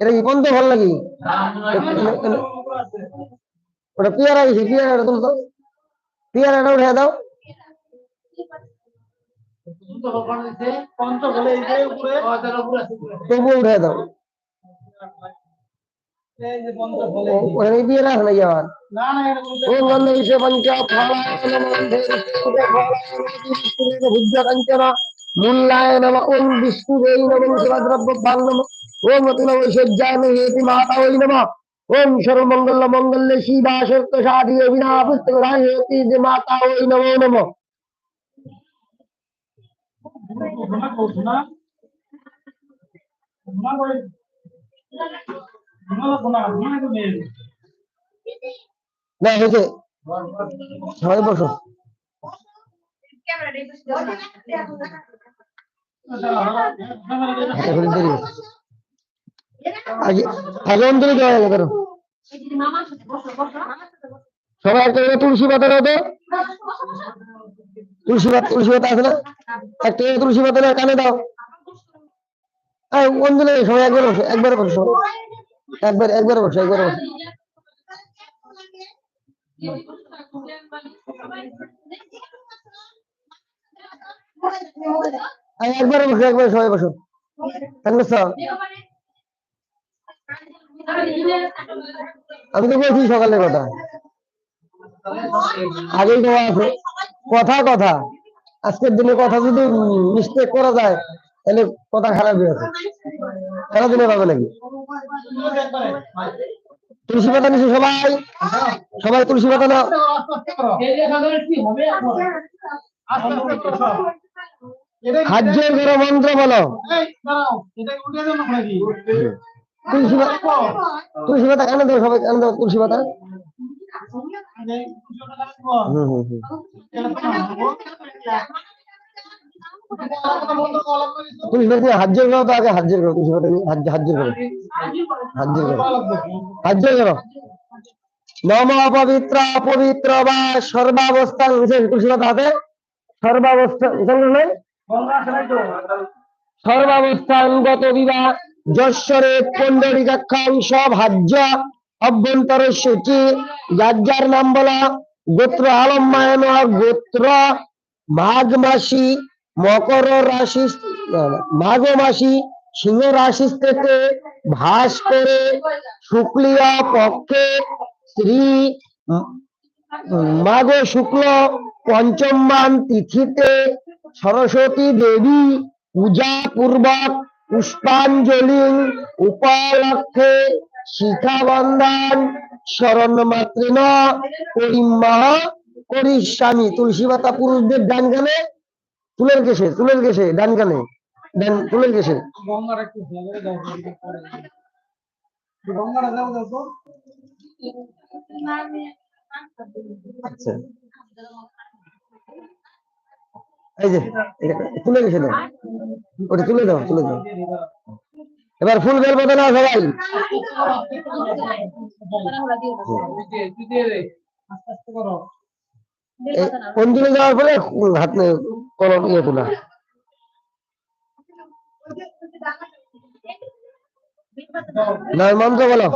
এটা কি পন্ত ভালো লাগে ওটা পেয়ারা গেছে পেয়ারাটা তুলো তো পেয়ারাটা উঠে দাও। তবুও উঠে দাও। ওখানে পেয়ারা আছে নাকি আবার? ওম মূল্যায় নম ওম বিষ্ণুবে নম শিবদ্রব্য ভাং নম। হেতি মাতা ওই নম ওম সর্বমঙ্গল মঙ্গল্য শিবা সত্য সাধি অভিনা পুস্তক রায় হেতি যে মাতা ওই নমো নম। না হয়েছে সবাই বসো। হচ্ছে। আগে অন্তরে দেওয়া গেল করো সবাই একটা করে তুলসী পাতা দাও তুলসী পাতা তুলসী পাতা আছে না? একটা তুলসী পাতা নাও, কানে দাও। আর অঞ্জলি সবাই একবার বসো একবার বসো। একবার একবার বসো একবার বসো। একবার বসো একবার সবাই বসো। বসছো? আমি তো বলছি সকালের কথা। আগেই দেওয়া আছে কথা কথা। আজকের দিনে কথা যদি মিস্টেক করা যায়, তাহলে কথা খারাপ হয়ে আছে সারাদিনে পাবে নাকি তুলসী পাতা নিচ্ছে সবাই সবাই তুলসী পাতা নাও। হাজ্যের ঘরে মন্ত্র বলো। তুলসী পাতা তুলসী দেবো সবাই কেন দেবো তুলসী পাতা নম পবিত্র পবিত্র বা সর্বাবস্থান বিশেষ তুলসী পাতা হাতে সর্বাবস্থান এখানে নয় গত বিবাহ যশ্বরে পণ্ডরিকাক্ষাংশ ভাজ্য অভ্যন্তর সূচি যার যার নাম বলা গোত্র আলম্বায়ন, গোত্র মাঘ মাসি মকর রাশি মাঘ মাসি সিংহ রাশি থেকে ভাস করে শুক্লিয়া পক্ষে শ্রী মাঘ শুক্ল পঞ্চম তিথিতে সরস্বতী দেবী পূজা পূর্বক পুষ্পাঞ্জলি উপলক্ষে শিখাবন্ধন শরণ মাতৃন পরিমাহ করিস্বামী তুলসী পাতা পুরুষদের ডান কানে তুলের কেসে তুলের কেসে ডান কানে ডান তুলের কেসে আচ্ছা। এই যে তুলে গেছে দাও ওটা তুলে দাও তুলে দাও। এবার ফুল বেল পাতা নাও সবাই অঞ্জলি দেওয়ার পরে হাত নে কলম ইয়ে তোলা। না মন্ত্র বলো।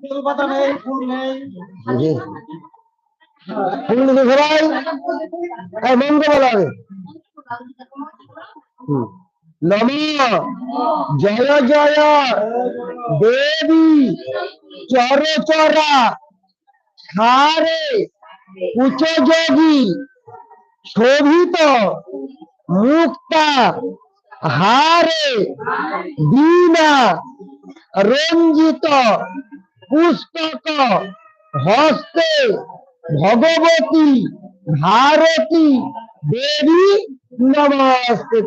ফুল পাতা নেই ফুল নেই। বলো নম। জয় জয়। দেবী চরচরা সারে। উচ্চ যোগী। শোভিত। মুক্তা। হারে। বীণা। রঞ্জিত। পুস্তক। হস্তে। ভগবতী, ভারতী দেবী নমস্তে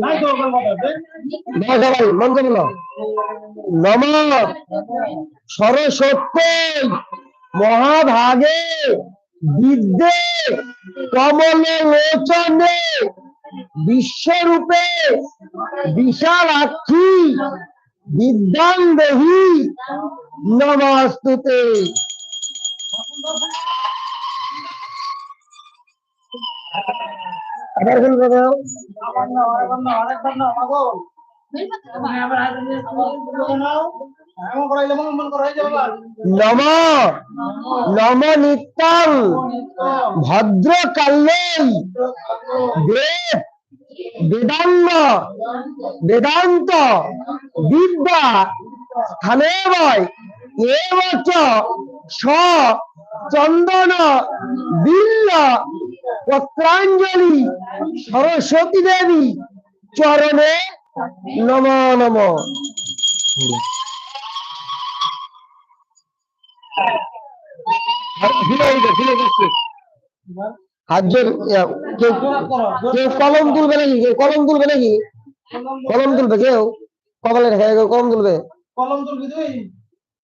নাই তো ওখানে পাতা দে সবাই মন্ত্র বলো নম সরস্বতী মহাভাগে বিদ্যে কমল লোচনে বিশ্বরূপে বিশালাক্ষী বিদ্যাং দেহি নমস্তুতে। আবার। নম নম নিত্যং ভদ্র কাল্যই বেদ বেদাঙ্গ বেদান্ত, বিদ্যা স্থানে চন্দন, বিল্ল, পত্রাঞ্জলি, সরস্বতী দেবী, চরণে নম নম। হাত জোর কেউ কেউ কলম তুলবে নাকি? কেউ কলম তুলবে নাকি? কলম তুলবে কেউ? কপালে রেখে কেউ কলম তুলবে? কলম তুলবি তুই?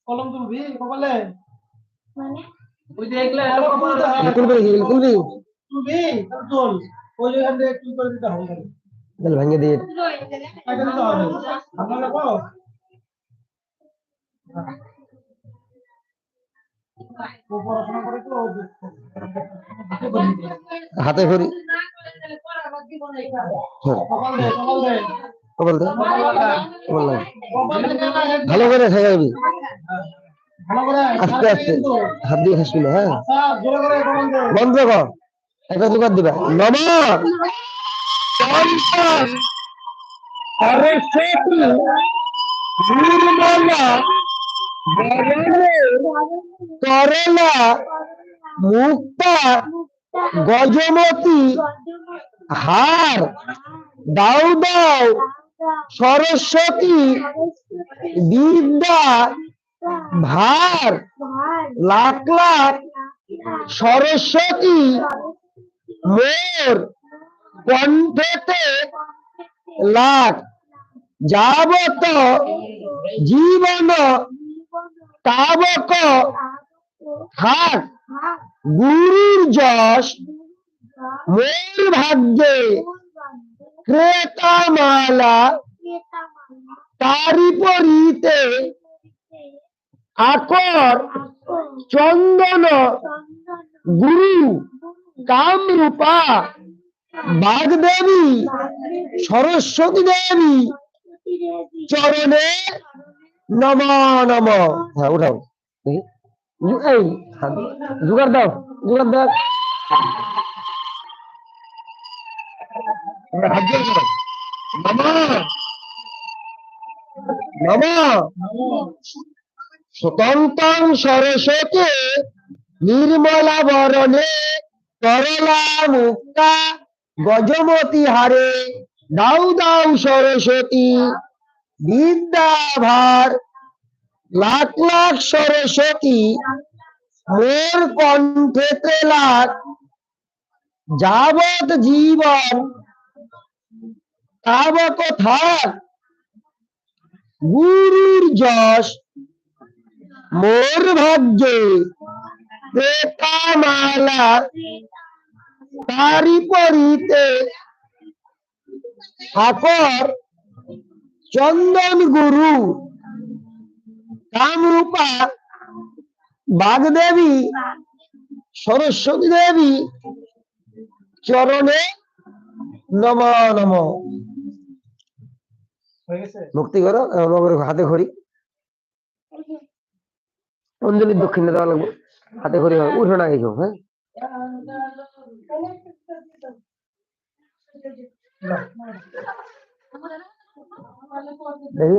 কলম তুলবি কপালে? হয়। তাহলে ভেঙে দিয়ে এটা দিতে হবে আপনার লাগবো ও পড়াশোনা করে তো ও দেখছে। হাতে ধরি হ্যাঁ, ভালো করে ভালো আস্তে আস্তে। হাত দিয়ে খাসবি না হ্যাঁ। বন্ধ কর। একটা দোকান দিবা। করলা মুক্তা, গজমতি, হার দাও দাও সরস্বতী, বিদ্যা, ভার, লাখ লাখ, সরস্বতী, মোর, কণ্ঠেতে লাখ, যাবত জীবন, তাবক থাক গুরুর যশ, মোর ভাগ্যে, ক্রেতামালা তারি পরিতে আকর, চন্দন, গুরু, কামরূপা, বাগদেবী, সরস্বতী দেবী, চরণে নম নম। হ্যাঁ জু- এই জোগাড় দাও জোগাড় দাও। মুক্তা গজমতি হারে। দাউ দাউ সরস্বতী বিদ্যা ভার লাখ লাখ সরস্বতী মোর কণ্ঠেতে লাখ যাবত জীবন তাবক থাক। গুরুর যশ মোর ভাগ্যে মালা তারি পরিতে চন্দন গুরু কামরূপা বাগদেবী সরস্বতী দেবী চরণে নম নম। মুক্তি করো হাতে ঘড়ি। অঞ্জলি দক্ষিণে দেওয়া লাগবে। হাতে ঘড়ি হবে। উঠো না কিছু হ্যাঁ? দেখি।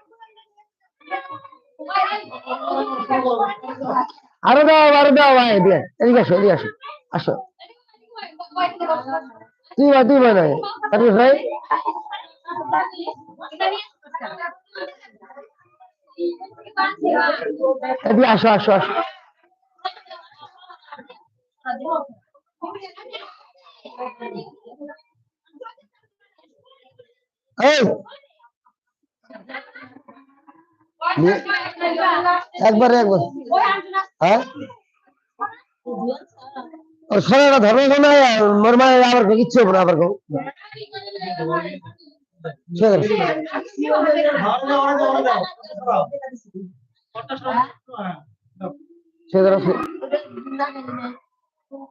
আরও দাও আরও দাও, ভাই, দিয়ে। এদিকে আসো এদিকে আসো আসো। তুই ভাই, তুই আরে ভাই। আসো আসো আসো। এই। একবারে একবার হ্যাঁ ও সোনাটা ধর্ম কোন মোর মানে আবার কো কিচ্ছু হবে না আবার কো ছেড়ে দাও, ধরো, ধরো, ধরো, ধরো। ছেড়ে দাও, ছে-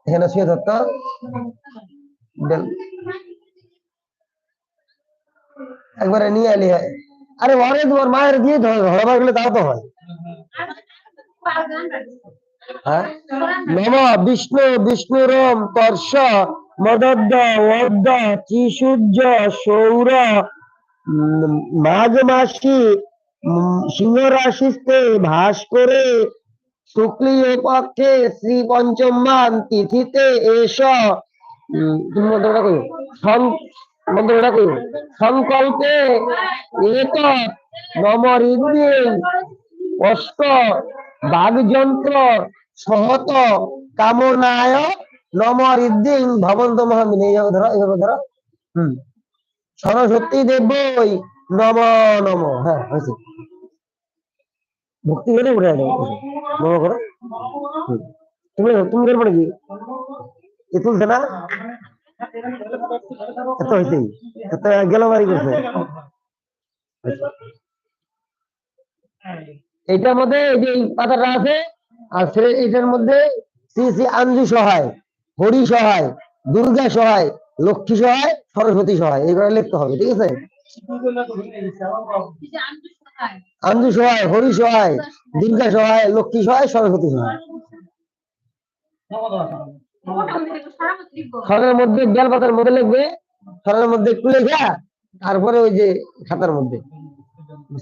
এখানে শুয়ে ধরতো দেন। একবারে নিয়ে আলি হয় আরে ওরে তোমার মায়ের দিয়ে ধরবার গেলে তাও তো হয়। হ্যাঁ? নম, বিষ্ণু, বিষ্ণুরম কর্ষ মদদ্দ সৌর মাঘ মাসি সিংহ রাশিতে ভাস করে শুক্লীয় পক্ষে শ্রী পঞ্চমান তিথিতে এস তুমি সংকল্পে এক নম ঋদ্ধিং অষ্ট বাগযন্ত্র, সহত কামনায় নম ঋদ্ধিং ভবন্ত মহামিন এইভাবে ধরো এইভাবে ধরো। হুম। সরস্বতী দেবই নম নম হ্যাঁ হয়েছে। ভক্তি করে উঠে দেবো নম করো। তুমি তুমি করব নাকি? তুলছে না? এত এত গেল বাড়ি করছে এটার মধ্যে এই যে পাতাটা আছে, আর এটার মধ্যে শ্রী শ্রী আঞ্জু সহায়, হরি সহায়, দুর্গা সহায়, লক্ষ্মী সহায়, সরস্বতী সহায় এইভাবে লিখতে হবে, ঠিক আছে? আঞ্জু সহায়, হরি সহায়, দুর্গা সহায়, লক্ষ্মী সহায়, সরস্বতী সহায়। সরের মধ্যে বেল পাতার মধ্যে লিখবে সরের মধ্যে একটু লেখা তারপরে ওই যে খাতার মধ্যে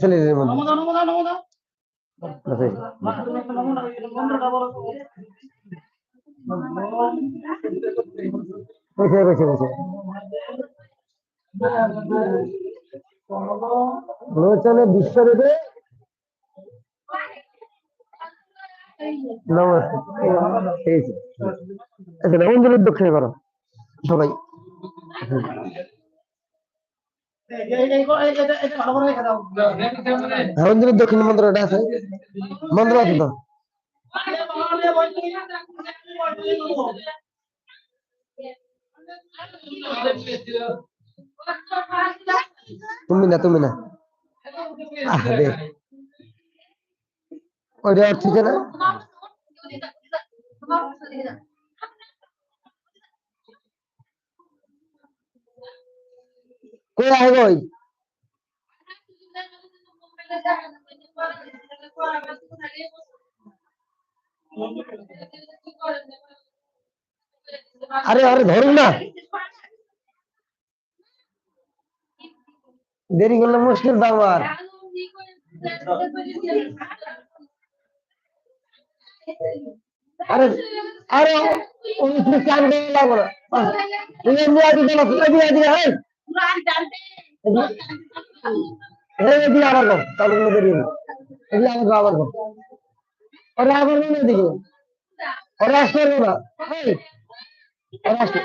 ছেলেদের মধ্যে। দাও, নমো দাও, নমো দাও। বাস এই। তুমি একটা নমো দাও, এই মন্ত্রটা বলো তো। বসে বসে বসে লোচনে বিশ্বরূপে নমস্কার অঞ্জলির দক্ষিণে করো সবাই অঞ্জলির দক্ষিণ মন্ত্রটা আছে মন্ত্র আছে তো তুমি না তুমি না। ওইটা আর ঠিক না কই গই আরে আরে, ধরুন না। দেরি করলে মুশকিল তো আমার। আরে আরে ওই তুমি চান করে এদিকে হ্যাঁ এই এদিকে আবার কর তাহলে আবার কর, ওরে আবার কোন এদিকে। ওরে এই ওরে আসতে।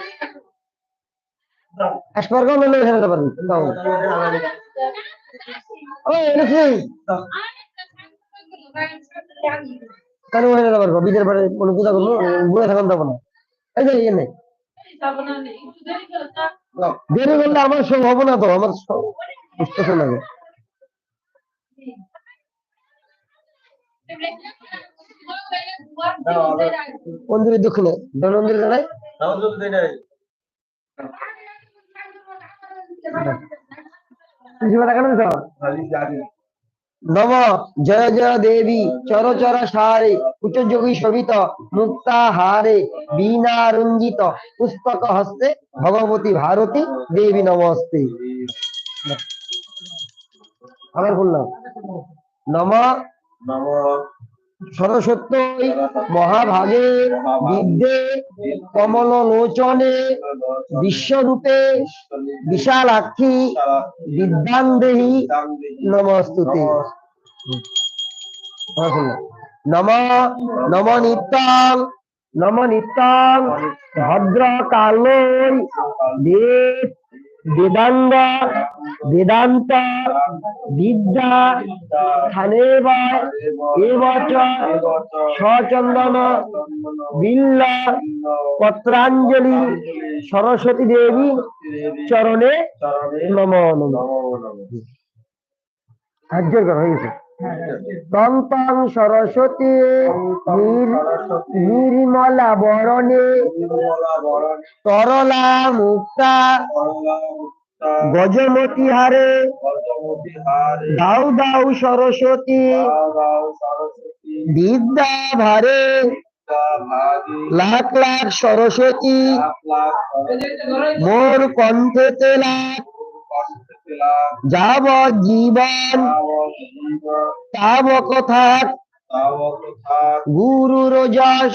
আসতে পারব না এখানে যেতে পারবি। দাও। এটা কি? কেন ওখানে যেতে পারব বিদের বাড়ি কোনো পূজা করব ঘুরে থাকান যাব না এই যে ইয়ে নেই। দেরি করলে আমার সব হব না তো আমার সব মন্দিরের দক্ষিণে ধনন্দির জানাই? টাকা দিতে নম জয় জয় দেবী চর চর সারে উচ্চ যোগী শোভিত মুক্তা হারে বীণা রঞ্জিত পুস্তক হস্তে ভগবতী ভারতী দেবী নমস্তে। আবার বললাম নম নম সরস্বত্যই মহাভাগে বিদ্যে কমল লোচনে বিশ্বরূপে বিশালাক্ষী বিদ্যান্দেহী নমস্তুতে আবার বললাম। নম নম নিত্যাং নম নিত্যাং ভদ্র কালই বেদ বেদাঙ্গ বেদান্ত বিদ্যা স্থানেব এবচ সচন্দন বিল্ল পত্রাঞ্জলি সরস্বতী দেবী চরণে নম নম। সাহায্য করা হয়েছে। তন্তাং সরস্বতী নির- নির্মলা বরণে তরলা মুক্তা, গজমতি হারে দাউ দাউ সরস্বতী, বিদ্যা ভারে লাখ লাখ সরস্বতী, মোর কণ্ঠেতে লাখ যাব জীবন তাব কথা গুরুর যশ,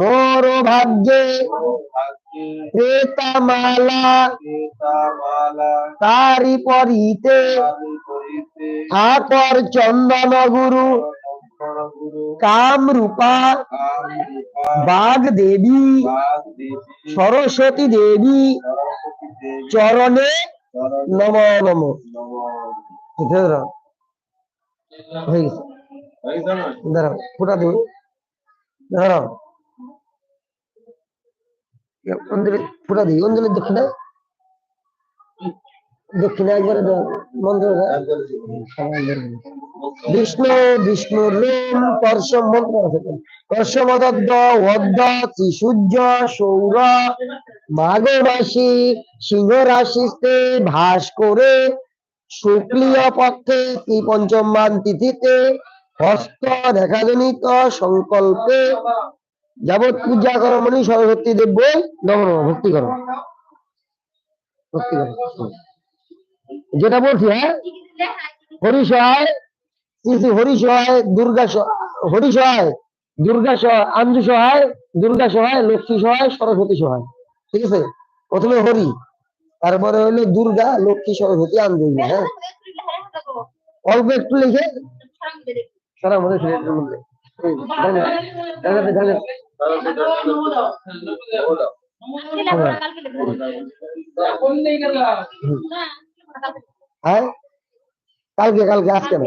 মোর ভাগ্যে প্রেতামালা, তারি পরিতে আকর চন্দন গুরু কাম রূপা বাগ দেবী সরস্বতী দেবী, চরণে নম নম। দাঁড়াও। হয়ে গেছে। দাঁড়াও ফুটা দেবো। দাঁড়াও অঞ্জলি ফুটা দিই অঞ্জলির দক্ষিণা। দক্ষিণা একবারে মন্ত্র বিষ্ণু বিষ্ণু রেম পরশম মন্ত্র আছে। পরশমদদ্দ সৌর মাঘ রাশি সিংহ রাশিতে ভাস করে শুক্লীয় পক্ষে কি পঞ্চমান তিথিতে হস্ত রেখাজনিত সংকল্পে যাবৎ পূজা করো মনি সরস্বতী দেব নম ভক্তি করো। ভক্তি। যেটা বলছি হ্যাঁ? হরি সহায় শ্রী শ্রী হরি সহায় দুর্গা সহ- হরি সহায় দুর্গা সহায় আঞ্জু সহায়, দুর্গা সহায়, লক্ষ্মী সহায়, সরস্বতী সহায়। ঠিক আছে? প্রথমে হরি, তারপরে হলো দুর্গা, লক্ষ্মী, সরস্বতী, আঞ্জু হ্যাঁ? অল্প একটু লিখে সারা ধন্যবাদ। হ্যাঁ? কালকে কালকে আজকে না।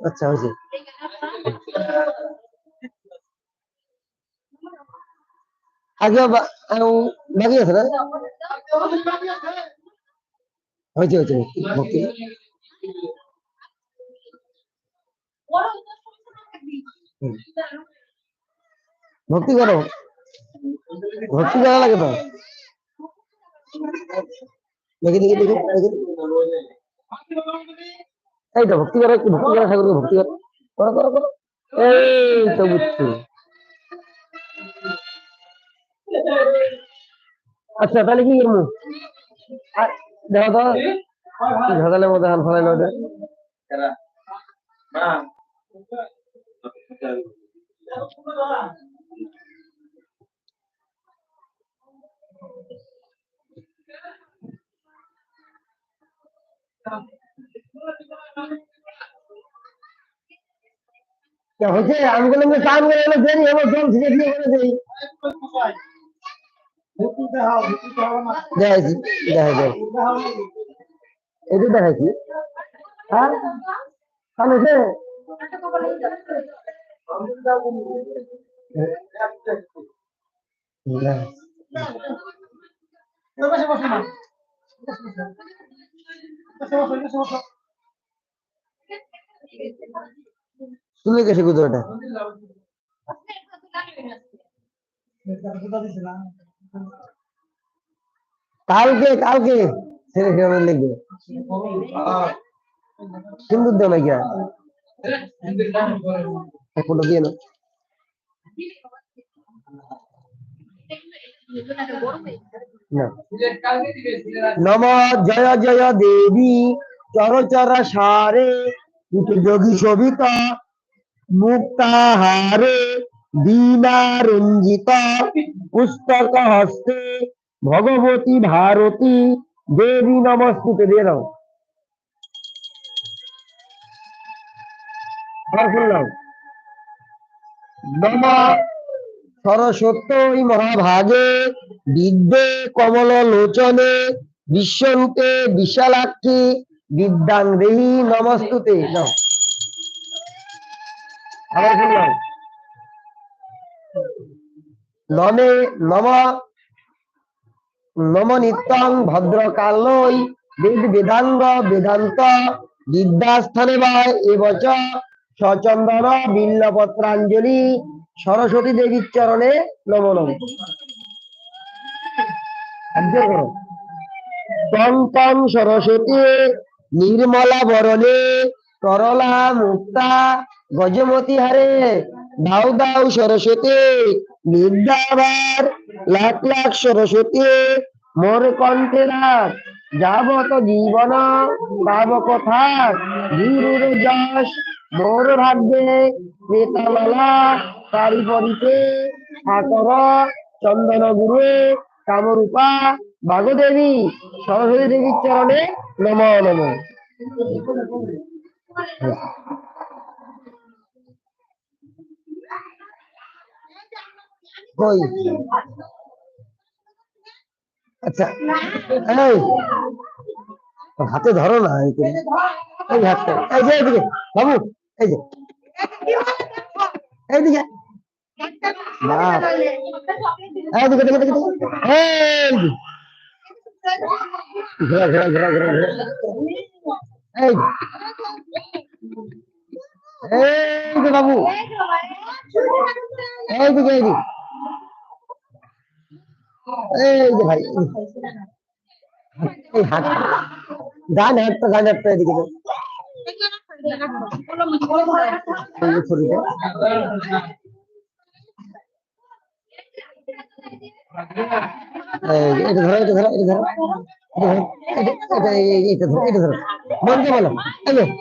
আচ্ছা হয়েছে। আগে বাকি আছে না? হয়েছে হয়েছে ভক্তি। ভক্তি করো। ভক্তি করা লাগে তো? এই তো ভক্তি করো একটু ভক্তি করো, ঠাকুরকে ভক্তি করো। করো করো করো। এই তো বুঝছি। আচ্ছা তাহলে কি করব? দেখো তো ঝাঁকালের মধ্যে হাল ফেলাই ওটা হচ্ছে আমি বললাম যে চান করে এলো দেরি আমার জল ছিটে দিয়ে করে দেই। দেখাইছি দেখাই এটা দেখাইছি। হ্যাঁ? তাহলে সে গেছে কুদরটা। কালকে কালকে ছেলে কেমন লিখবে সুন্দর দেও না না। নম জয় জয় দেবী চরচর সারে যোগী শোভিত মুক্তাহারে দীনা রঞ্জিত পুস্তক হস্তে, ভগবতী ভারতী, দেবী নমস্তুতে দিয়ে দাও শুনলাম। মহাভাগে বিদ্যে কমল লোচনে বিশ্বরূপে বিশালাক্ষী বিদ্যাং দেহি নমস্তুতে নমে নম নম নিত্যং ভদ্রকালই বেদ বেদাঙ্গ বেদান্ত বিদ্যাস্থানে বা এবচ সচন্দন বিল্লপত্রাঞ্জলি সরস্বতী দেবীর চরণে নম নম। সাহায্য করো টং সরস্বতী, নির্মলা বরণে, তরলা মুক্তা, গজমতি হারে, দাও দাও সরস্বতী বিদ্যাবার লাখ লাখ সরস্বতী, মোর কণ্ঠে রাখ যাবত জীবন, পাব কথা, গুরুর যশ মোর ভাগ্যে নেতামালা তারি পরিতে ঠাকর চন্দন গুরু কামরূপা, বাগদেবী, সরস্বতী দেবীর চরণে নম নম। আচ্ছা হাতে ধরো না এই করে। এই হাতটা, এই যে এইদিকে বাবু, এই যে। এইদিকে বাপ এইদিকে দেখে দেখে এই যে। ঘোরা ঘোরা ঘোরা ঘোরা ঘোরা। এই যে। এই যে, বাবু। এইদিকে এইদিকে এই যে, ভাই। এই হাত গান হাঁটতো গান হাঁটতো এদিকে এটা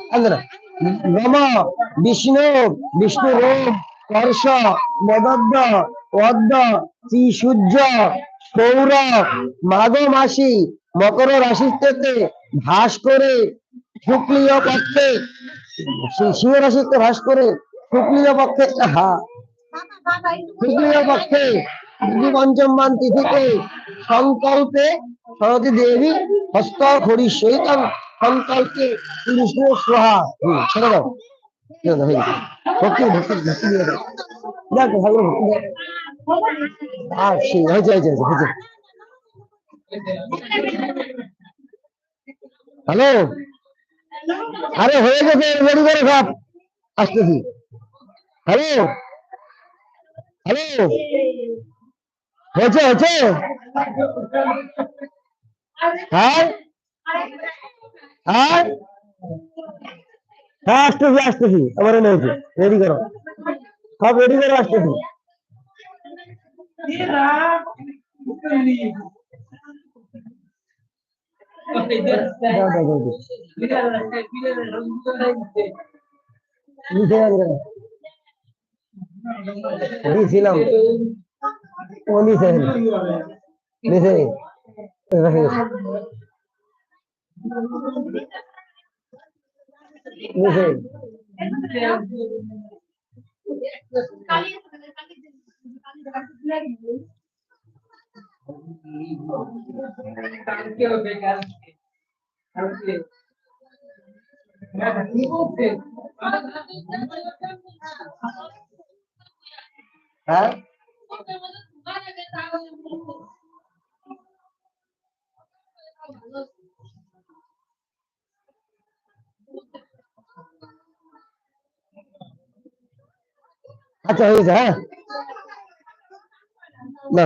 এটা বিষ্ণু বিষ্ণু রোম কর্ষ মদদ্দ পদ্ম, শ্রী সূর্য, সৌর, মাঘ মাসি মকর রাশিতে ভাস করে শুক্লীয় পক্ষে সিংহ রাশিতে ভাস করে শুক্লীয় পক্ষে হা শুক্লীয় পক্ষে পঞ্চম মান তিথিতে সংকল্পে সরতী দেবী হস্ত খড়ি সহিত সংকল্পে কৃষ্ণ সোহা। ছেড়ে দাও। দেখ আর হয়েছে হয়েছে হয়েছে। হ্যালো আরে হয়ে গেছে রেডি করে সব আসতেছি। হ্যালো হ্যালো হয়েছে হয়েছে? হ্যাঁ হ্যাঁ হ্যাঁ আসতেছি আসতেছি। আমার এনে হয়েছে রেডি করো। সব রেডি করো আসতেছি দাও, দাও, দাও, দাও। নিচে যান কেন? দিয়েছিলাম ও নিচে নিচে রেখে গেছে। নিচে কালকে হবে কালকে কালকে কি বলছে হ্যাঁ আচ্ছা হয়ে গেছে হ্যাঁ না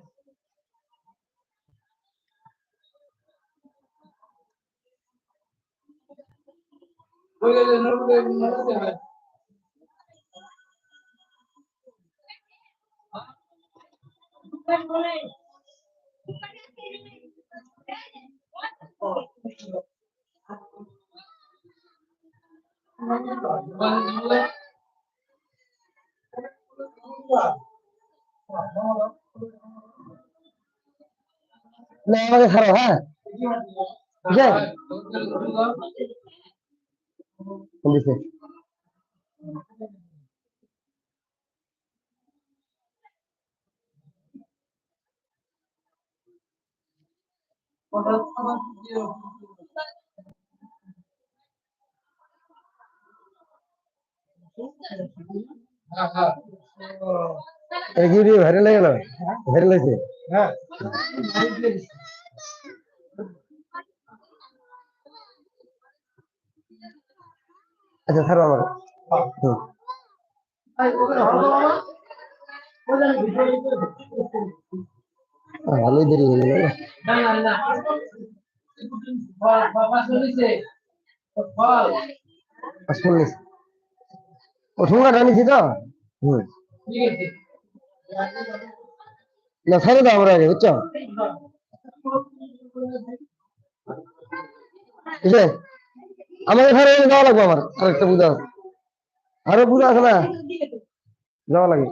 না না আমাকে খারাপ হ্যাঁ বুঝলে দিছে এই কি দিয়ে ভাইরাল হয়ে গেল ভাইরাল হয়েছে হ্যাঁ আচ্ছা ছাড়ো আমাকে হুম আহ, ভালোই দেরি হয়ে গেল চল্লিশ ও ঠুঙ্গা টানিছি তো হুম না ছাড়ে দাও আমরা আগে বুঝছ ঠিক আছে আমাকে ঘরে যাওয়া লাগবে আমার আরেকটা পূজা আছে। আরও পূজা আছে না যাওয়া লাগে